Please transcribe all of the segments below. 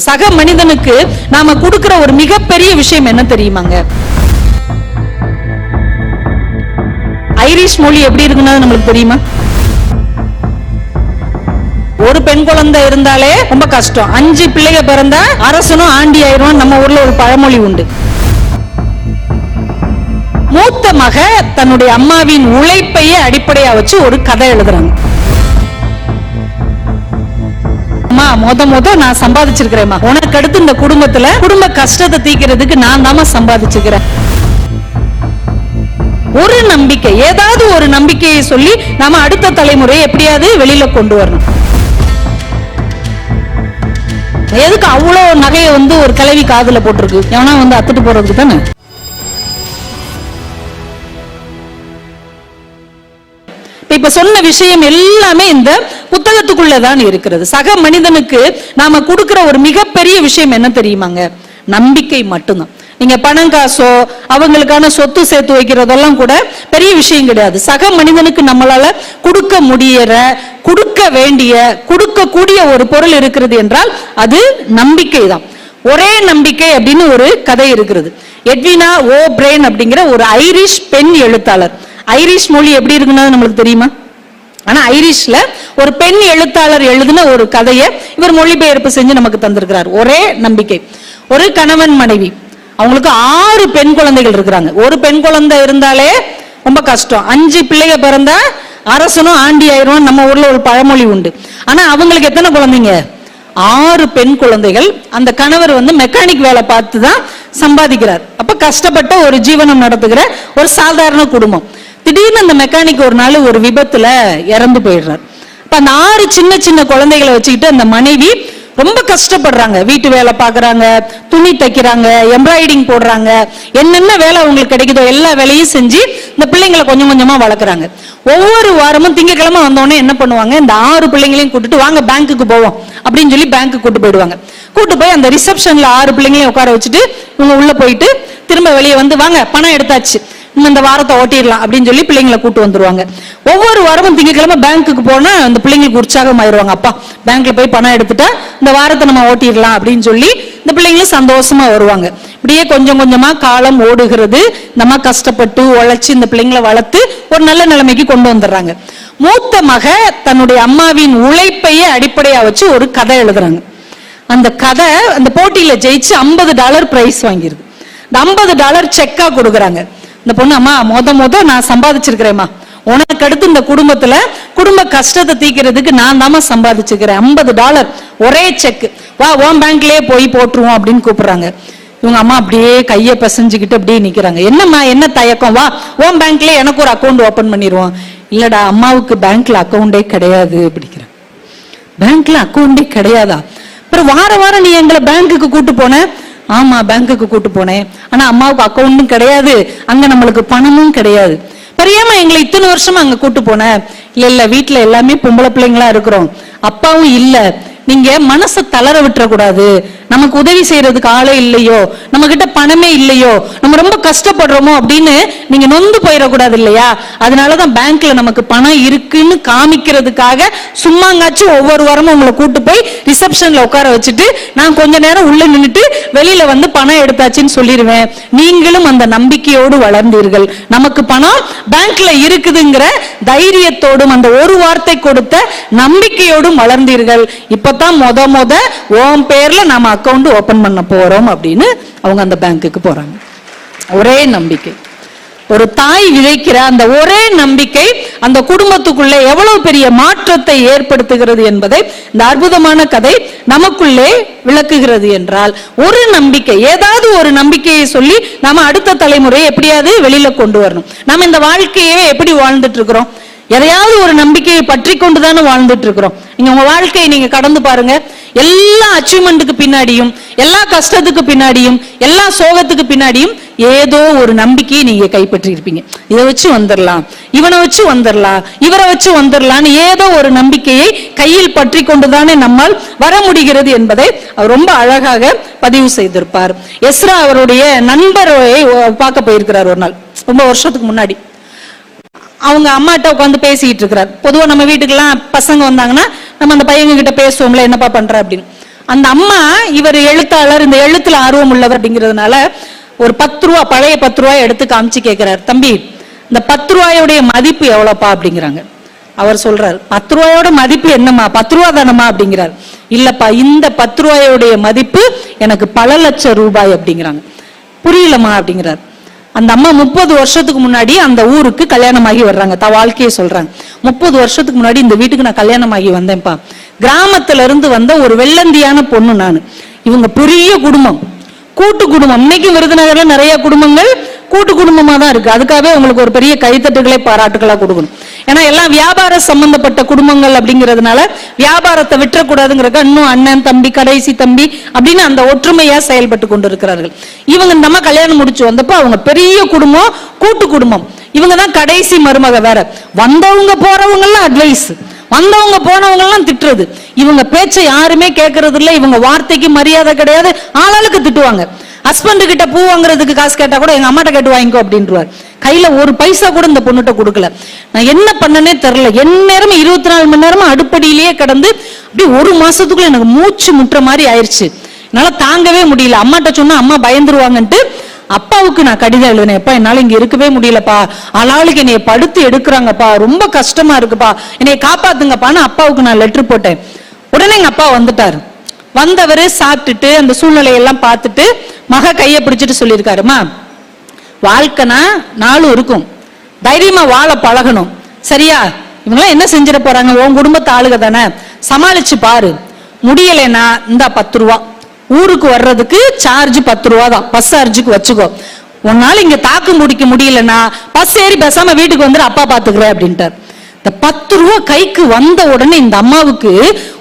சக மனிதனுக்கு நாம கொடுக்கிற ஒரு மிகப்பெரிய விஷயம் என்ன தெரியுமாங்க? ஐரிஷ் மொழி எப்படி இருக்குன்னு நம்மளுக்கு தெரியுமா? ஒரு பெண் குழந்தை இருந்தாலே ரொம்ப கஷ்டம். அஞ்சு பிள்ளைக பிறந்தா அரசனும் ஆண்டி ஆயிரும் நம்ம ஊர்ல ஒரு பழமொழி உண்டு. மூத்த மக தன்னுடைய அம்மாவின் உழைப்பையே அடிப்படையா வச்சு ஒரு கதை எழுதுறாங்க. முத முத நான் சம்பாதிச்சிருக்கிறேம்மா. உனக்கு அடுத்து இந்த குடும்பத்துல குடும்ப கஷ்டத்தை தீக்கிறதுக்கு நான் தாமா சம்பாதிச்சிருக்கிறேன் ஒரு நம்பிக்கை ஏதாவது ஒரு நம்பிக்கையை சொல்லி நாம அடுத்த தலைமுறையை எப்படியாவது வெளியில கொண்டு வரணும். எதுக்கு அவ்வளோ நகையை வந்து ஒரு கிளவி காதுல போட்டிருக்கு? எவனா வந்து அத்துட்டு போறதுக்கு தானே? இப்போ இப்ப சொன்ன விஷயம் எல்லாமே இந்த புத்தகத்துக்குள்ளதான் இருக்கிறது. சக மனிதனுக்கு நாம கொடுக்குற ஒரு மிகப்பெரிய விஷயம் என்ன தெரியுமாங்க? நம்பிக்கை மட்டும்தான். நீங்க பணம் காசோ அவங்களுக்கான சொத்து சேர்த்து வைக்கிறதெல்லாம் கூட பெரிய விஷயம் கிடையாது. சக மனிதனுக்கு நம்மளால கொடுக்க முடியற கொடுக்க வேண்டிய கொடுக்கக்கூடிய ஒரு பொருள் இருக்கிறது என்றால் அது நம்பிக்கை தான் ஒரே நம்பிக்கை அப்படின்னு ஒரு கதை இருக்கிறது. எட்வினா ஓ பிரேன் அப்படிங்கிற ஒரு ஐரிஷ் பெண் எழுத்தாளர். ஐரிஷ் மொழி எப்படி இருக்குன்னு நம்மளுக்கு தெரியுமா? ஆனா ஐரிஷ்ல ஒரு பெண் எழுத்தாளர் எழுதின ஒரு கதையை இவர் மொழிபெயர்ப்பு செஞ்சு நமக்கு தந்திருக்கிறார். ஒரே நம்பிக்கை. ஒரு கணவன் மனைவி. அவங்களுக்கு ஆறு பெண் குழந்தைகள் இருக்கிறாங்க. ஒரு பெண் குழந்தை இருந்தாலே ரொம்ப கஷ்டம். அஞ்சு பிள்ளைங்க பிறந்தா அரசனும் ஆண்டி ஆயிரும் நம்ம ஊர்ல ஒரு பழமொழி உண்டு. ஆனா அவங்களுக்கு எத்தனை குழந்தைங்க? ஆறு பெண் குழந்தைகள். அந்த கணவர் வந்து மெக்கானிக் வேலை பார்த்து தான் சம்பாதிக்கிறார். அப்ப கஷ்டப்பட்ட ஒரு ஜீவனம் நடத்துகிற ஒரு சாதாரண குடும்பம். திடீர்னு அந்த மெக்கானிக் ஒரு நாள் ஒரு விபத்துல இறந்து போயிடுறார். இப்ப அந்த ஆறு சின்ன சின்ன குழந்தைகளை வச்சுக்கிட்டு அந்த மனைவி ரொம்ப கஷ்டப்படுறாங்க. வீட்டு வேலை பார்க்கறாங்க துணி தைக்கிறாங்க எம்ப்ராய்டிங் போடுறாங்க. என்னென்ன வேலை அவங்களுக்கு கிடைக்குதோ எல்லா வேலையும் செஞ்சு இந்த பிள்ளைங்களை கொஞ்சம் கொஞ்சமா வளர்க்குறாங்க. ஒவ்வொரு வாரமும் திங்கக்கிழமை வந்தோடனே என்ன பண்ணுவாங்க? இந்த ஆறு பிள்ளைங்களையும் கூட்டிட்டு வாங்க பேங்க்குக்கு போவோம் அப்படின்னு சொல்லி பேங்க்குக்கு கூட்டு போயிடுவாங்க. கூட்டு போய் அந்த ரிசப்ஷன்ல ஆறு பிள்ளைங்களையும் உட்கார வச்சுட்டு இவங்க உள்ள போயிட்டு திரும்ப வெளியே வந்து வாங்க பணம் எடுத்தாச்சு. இந்த வாரத்தை ஓட்டிடலாம் அப்படின்னு சொல்லி பிள்ளைங்களை கூட்டு வந்துருவாங்க. ஒவ்வொரு வாரமும் திங்கக்கிழமை பேங்க்குக்கு போனா அந்த பிள்ளைங்களுக்கு உற்சாகம் ஆயிடுவாங்க. அப்பா பேங்க்ல போய் பணம் எடுத்துட்டா இந்த வாரத்தை நம்ம ஓட்டிடலாம் அப்படின்னு சொல்லி இந்த பிள்ளைங்களும் சந்தோஷமா வருவாங்க. இப்படியே கொஞ்சம் கொஞ்சமா காலம் ஓடுகிறது. நம்ம கஷ்டப்பட்டு உழைச்சி இந்த பிள்ளைங்களை வளர்த்து ஒரு நல்ல நிலைமைக்கு கொண்டு வந்துடுறாங்க. மூத்த மக தன்னுடைய அம்மாவின் உழைப்பையே அடிப்படையா வச்சு ஒரு கதை எழுதுறாங்க. அந்த கதை அந்த போட்டியில ஜெயிச்சு ஐம்பது டாலர் பிரைஸ் வாங்கிருது இந்த ஐம்பது டாலர் செக்கா கொடுக்குறாங்க. இந்த பொண்ணு அம்மா மொத மொத நான் சம்பாதிச்சிருக்கிறேம்மா. உனக்கு அடுத்து இந்த குடும்பத்துல குடும்ப கஷ்டத்தை தீக்கிறதுக்கு நான் தாமா சம்பாதிச்சிருக்கிறேன். ஐம்பது டாலர் ஒரே செக் வா உன் பேங்க்லயே போய் போட்டுருவோம் அப்படின்னு கூப்பிடுறாங்க. இவங்க அம்மா அப்படியே கையை பிசைஞ்சுக்கிட்டு அப்படியே நிக்கிறாங்க. என்னம்மா என்ன தயக்கம்? வா ஓம் பேங்க்லயே எனக்கு ஒரு அக்கௌண்ட் ஓபன் பண்ணிடுவோம் இல்லடா அம்மாவுக்கு பேங்க்ல அக்கௌண்டே கிடையாது அப்படிங்கிறாங்க. பேங்க்ல அக்கௌண்டே கிடையாதா? அப்புறம் வார வாரம் நீ எங்களை பேங்க்குக்கு கூட்டு போன? ஆமா பேங்க்குக்கு கூட்டு போனேன். ஆனா அம்மாவுக்கு அக்கௌண்ட்டும் கிடையாது. அங்க நம்மளுக்கு பணமும் கிடையாது. பெரியம்மா எங்களை இத்தனை வருஷமா அங்க கூட்டு போன? இல்ல இல்ல வீட்டுல எல்லாமே பொம்பளை பிள்ளைங்களா இருக்கிறோம். அப்பாவும் இல்லை. நீங்க மனசை தளர விட்டுற கூடாது நமக்கு உதவி செய்யறதுக்கு ஆளே இல்லையோ நம்ம கிட்ட பணமே இல்லையோ நம்ம ரொம்ப கஷ்டப்படுறோமோ அப்படின்னு நீங்க நொந்து போயிடக்கூடாது இல்லையா? அதனாலதான் பேங்க்ல நமக்கு பணம் இருக்குன்னு காமிக்கிறதுக்காக சும்மாங்காச்சும் ஒவ்வொரு வாரமும் உங்களை கூட்டு போய் ரிசப்ஷன்ல உட்கார வச்சுட்டு நான் கொஞ்ச நேரம் உள்ள நின்னுட்டு வெளியில வந்து பணம் எடுத்தாச்சுன்னு சொல்லிடுவேன் நீங்களும் அந்த நம்பிக்கையோடு வளர்ந்தீர்கள். நமக்கு பணம் பேங்க்ல இருக்குதுங்கிற தைரியத்தோடும் அந்த ஒரு வார்த்தை கொடுத்த நம்பிக்கையோடும் வளர்ந்தீர்கள். இப்ப இப்பதான் மொத மொத ஓம் பேர்ல நம்ம அக்கௌண்ட் ஓபன் பண்ண போறோம் அப்படின்னு அவங்க அந்த பேங்க்குக்கு போறாங்க. ஒரே நம்பிக்கை. ஒரு தாய் விதைக்கிற அந்த ஒரே நம்பிக்கை அந்த குடும்பத்துக்குள்ளே எவ்வளவு பெரிய மாற்றத்தை ஏற்படுத்துகிறது என்பதை இந்த அற்புதமான கதை நமக்குள்ளே விளக்குகிறது என்றால் ஒரு நம்பிக்கை ஏதாவது ஒரு நம்பிக்கையை சொல்லி நாம அடுத்த தலைமுறையை எப்படியாவது வெளியில கொண்டு வரணும். நம்ம இந்த வாழ்க்கையே எப்படி வாழ்ந்துட்டு இருக்கிறோம்? எதையாவது ஒரு நம்பிக்கையை பற்றி கொண்டுதானே வாழ்ந்துட்டு இருக்கிறோம். நீங்க உங்க வாழ்க்கையை நீங்க கடந்து பாருங்க. எல்லா அச்சீவ்மெண்ட்டுக்கு பின்னாடியும் எல்லா கஷ்டத்துக்கு பின்னாடியும் எல்லா சோகத்துக்கு பின்னாடியும் ஏதோ ஒரு நம்பிக்கையை நீங்க கைப்பற்றி இருப்பீங்க இதை வச்சு வந்துடலாம் இவனை வச்சு வந்துடலாம் இவரை வச்சு வந்துடலாம்னு ஏதோ ஒரு நம்பிக்கையை கையில் பற்றி கொண்டுதானே நம்மால் வர முடிகிறது என்பதை அவர் ரொம்ப அழகாக பதிவு செய்திருப்பார். எஸ்ரா அவருடைய நண்பரை பார்க்க போயிருக்கிறார் ஒரு நாள். ரொம்ப வருஷத்துக்கு முன்னாடி. அவங்க அம்மாட்ட உட்காந்து பேசிக்கிட்டு இருக்கிறார். பொதுவா நம்ம வீட்டுக்கெல்லாம் பசங்க வந்தாங்கன்னா நம்ம அந்த பையங்க கிட்ட பேசுவோம்ல என்னப்பா பண்ற அப்படின்னு. அந்த அம்மா இவர் எழுத்தாளர் இந்த எழுத்துல ஆர்வம் உள்ளவர் அப்படிங்கிறதுனால ஒரு பத்து ரூபா பழைய பத்து ரூபாய் எடுத்து காமிச்சு கேட்கிறார் தம்பி இந்த பத்து ரூபாயோடைய மதிப்பு எவ்வளோப்பா? அப்படிங்கிறாங்க. அவர் சொல்றார் பத்து ரூபாயோட மதிப்பு என்னம்மா? பத்து ரூபா தானம்மா? அப்படிங்கிறார். இல்லப்பா இந்த பத்து ரூபாயோடைய மதிப்பு எனக்கு பல லட்சம் ரூபாய் அப்படிங்கிறாங்க. புரியலம்மா அப்படிங்கிறார். அந்த அம்மா முப்பது வருஷத்துக்கு முன்னாடி அந்த ஊருக்கு கல்யாணமாகி வர்றாங்க. த வாழ்க்கையை சொல்றாங்க முப்பது வருஷத்துக்கு முன்னாடி இந்த வீட்டுக்கு நான் கல்யாணமாகி வந்தேன்ப்பா. கிராமத்துல இருந்து வந்த ஒரு வெள்ளந்தியான பொண்ணு நான். இவங்க பெரிய குடும்பம். கூட்டு குடும்பம். இன்னைக்கு விருதுநகர்ல நிறைய குடும்பங்கள் கூட்டு குடும்பமா தான் இருக்கு. அதுக்காகவே உங்களுக்கு ஒரு பெரிய கைத்தட்டுகளே பாராட்டுகளா கொடுக்கணும். ஏன்னா எல்லாம் வியாபார சம்பந்தப்பட்ட குடும்பங்கள் அப்படிங்கிறதுனால வியாபாரத்தை விட்டுறக்கூடாதுங்கிறக்க இன்னும் அண்ணன் தம்பி கடைசி தம்பி அப்படின்னு அந்த ஒற்றுமையா செயல்பட்டு கொண்டு இருக்கிறார்கள் இவங்க நம்ம கல்யாணம் முடிச்சு வந்தப்போ அவங்க பெரிய குடும்பம் கூட்டு குடும்பம். இவங்க தான் கடைசி மருமக வேற. வந்தவங்க போறவங்க அட்வைஸ் வந்தவங்க போனவங்க எல்லாம் திட்டுறது. இவங்க பேச்சை யாருமே கேட்கறது இல்லை இவங்க வார்த்தைக்கு மரியாதை கிடையாது. ஆளாளுக்கு திட்டுவாங்க. ஹஸ்பண்டு கிட்ட பூ வாங்குறதுக்கு காசு கேட்டா கூட எங்க அம்மாட்ட கேட்டு வாங்கிக்கோ அப்படின்றார் கையில ஒரு பைசா கூட இந்த பொண்ணுகிட்ட கொடுக்கல. நான் என்ன பண்ணனே தெரில என் நேரமும் இருபத்தி நாலு மணி நேரமும் அடுப்படியிலேயே கடந்து அப்படியே ஒரு மாசத்துக்குள்ள எனக்கு மூச்சு முட்டுற மாதிரி ஆயிடுச்சு என்னால தாங்கவே முடியல. அம்மாட்ட சொன்னா அம்மா பயந்துருவாங்கன்ட்டு அப்பாவுக்கு நான் கடிதம் எழுதினேன். எப்பா என்னால இங்க இருக்கவே முடியலப்பா. ஆளாளுக்கு என்னைய படுத்து எடுக்கிறாங்கப்பா. ரொம்ப கஷ்டமா இருக்குப்பா. என்னைய காப்பாத்துங்கப்பான்னு அப்பாவுக்கு நான் லெட்டர் போட்டேன். உடனே எங்க அப்பா வந்துட்டாரு. வந்தவர் சாப்பிட்டுட்டு அந்த சூழ்நிலையெல்லாம் பார்த்துட்டு மக கையை பிடிச்சிட்டு சொல்லியிருக்காருமா? வாழ்க்கைனா நாளும் இருக்கும். தைரியமா வாழ பழகணும். சரியா? இவங்களாம் என்ன செஞ்சிட போறாங்க? உன் குடும்பத்து ஆளுக தானே. சமாளிச்சு பாரு. முடியலைன்னா இந்தா பத்து ரூபா. ஊருக்கு வர்றதுக்கு சார்ஜ் பத்து ரூபா தான். பஸ் சார்ஜுக்கு வச்சுக்கோ. உன்னால இங்க தாக்கு முடிக்க முடியலன்னா பஸ் ஏறி பேசாம வீட்டுக்கு வந்துட்டு அப்பா பாத்துக்கிறேன் அப்படின்ட்டார். இந்த பத்து ரூபா கைக்கு வந்த உடனே இந்த அம்மாவுக்கு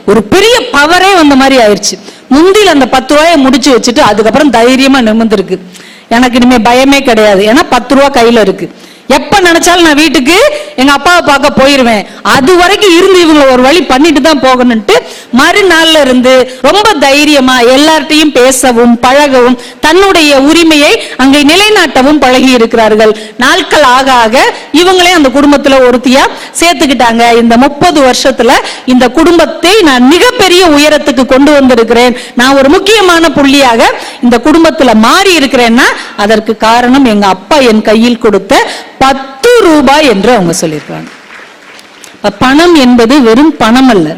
ஒரு பெரிய பவரே வந்த மாதிரி ஆயிருச்சு. முந்தியில் அந்த பத்து ரூபாயை முடிச்சு வச்சுட்டு அதுக்கப்புறம் தைரியமா நிமிர்ந்துருக்கு. எனக்கு இனிமே பயமே கிடையாது. ஏன்னா பத்து ரூபா கையில இருக்கு. எப்ப நினைச்சாலும் நான் வீட்டுக்கு எங்க அப்பாவை பார்க்க போயிருவேன். அது வரைக்கும் இருந்து இவங்களை ஒரு வழி பண்ணிட்டு தான் போகணும்ட்டு மறுநாள்ல இருந்து ரொம்ப தைரியமா எல்லார்ட்டையும் பேசவும் பழகவும் தன்னுடைய உரிமையை அங்கே நிலைநாட்டவும் பழகி இருக்கிறார்கள். நாட்கள் ஆக ஆக இவங்களே அந்த குடும்பத்துல ஒருத்தியா சேர்த்துக்கிட்டாங்க. இந்த முப்பது வருஷத்துல இந்த குடும்பத்தை நான் மிகப்பெரிய உயரத்துக்கு கொண்டு வந்திருக்கிறேன். நான் ஒரு முக்கியமான புள்ளியாக இந்த குடும்பத்துல மாறி இருக்கிறேன்னா அதற்கு காரணம் எங்க அப்பா என் கையில் கொடுத்த பத்து ரூபாய் என்று அவங்க சொல்லியிருக்காங்க. பணம் என்பது வெறும் பணம் அல்ல.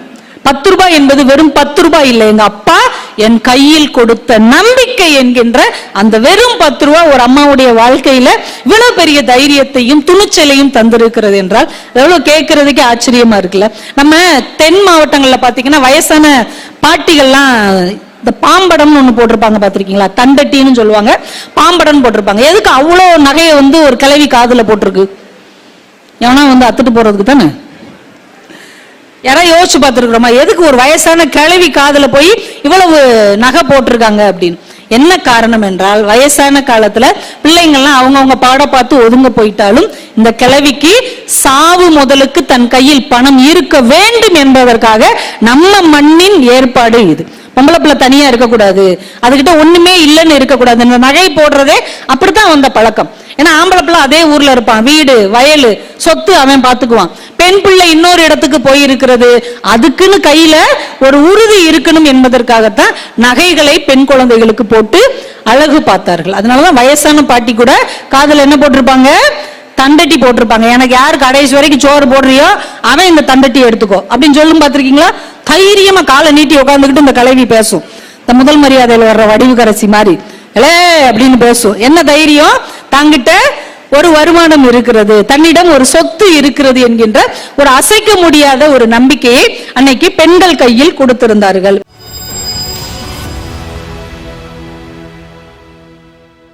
பத்து ரூபாய் என்பது வெறும் பத்து ரூபாய் இல்லை. எங்க அப்பா என் கையில் கொடுத்த நம்பிக்கை என்கின்ற அந்த வெறும் பத்து ரூபாய் ஒரு அம்மாவுடைய வாழ்க்கையில இவ்வளவு பெரிய தைரியத்தையும் துணிச்சலையும் தந்திருக்கிறது என்றால் எவ்வளவு கேட்கறதுக்கே ஆச்சரியமா இருக்குல்ல. நம்ம தென் மாவட்டங்கள்ல பாத்தீங்கன்னா வயசான பாட்டிகள்லாம் இந்த பாம்படம்னு ஒன்று போட்டிருப்பாங்க பார்த்துருக்கீங்களா தண்டட்டின்னு சொல்லுவாங்க. பாம்படம் போட்டிருப்பாங்க. எதுக்கு அவ்வளோ நகையை வந்து ஒரு கிளவி காதுல போட்டிருக்கு? எவனா வந்து அத்துட்டு போறதுக்கு தானே? யாராவது யோசிச்சு பார்த்துருக்குறோமா? எதுக்கு ஒரு வயசான கிழவி காதுல போய் இவ்வளவு நகை போட்டிருக்காங்க அப்படின்னு? என்ன காரணம் என்றால் வயசான காலத்துல பிள்ளைங்கள்லாம் அவங்கவுங்க பாட பார்த்து ஒதுங்க போயிட்டாலும் இந்த கிழவிக்கு சாவு முதலுக்கு தன் கையில் பணம் இருக்க வேண்டும் என்பதற்காக நம்ம மண்ணின் ஏற்பாடு இது. பொம்பளை பிள்ளை தனியா இருக்கக்கூடாது. அதுகிட்ட ஒண்ணுமே இல்லைன்னு இருக்கக்கூடாது. இந்த நகை போடுறதே அப்படித்தான் வந்த பழக்கம். ஏன்னா ஆம்பளை பிள்ளை அதே ஊர்ல இருப்பான். வீடு வயலு சொத்து அவன் பாத்துக்குவான் பெண் பிள்ளை இன்னொரு இடத்துக்கு போயிருக்கிறது. அதுக்குன்னு கையில ஒரு உறுதி இருக்கணும் என்பதற்காகத்தான் நகைகளை பெண் குழந்தைகளுக்கு போட்டு அழகு பார்த்தார்கள். அதனாலதான் வயசான பாட்டி கூட காதுல என்ன போட்டிருப்பாங்க? தண்டட்டி போட்டிருப்பாங்க. எனக்கு யார் கடைசி வரைக்கும் சோறு போடுறியோ அவன் இந்த தண்டட்டி எடுத்துக்கோ. அப்படின்னு சொல்லும் பார்த்துருக்கீங்களா? தைரியமா காலை நீட்டி உட்காந்துக்கிட்டு இந்த கலைவி பேசும். இந்த முதல் மரியாதையில் வர்ற வடிவு கரசி மாதிரி. எலே அப்படின்னு பேசும். என்ன தைரியம்? தங்கிட்ட ஒரு வருமானம் இருக்கிறது தன்னிடம் ஒரு சொத்து இருக்கிறது என்கின்ற ஒரு அசைக்க முடியாத ஒரு நம்பிக்கையை அன்னைக்கு பெண்கள் கையில் கொடுத்திருந்தார்கள்.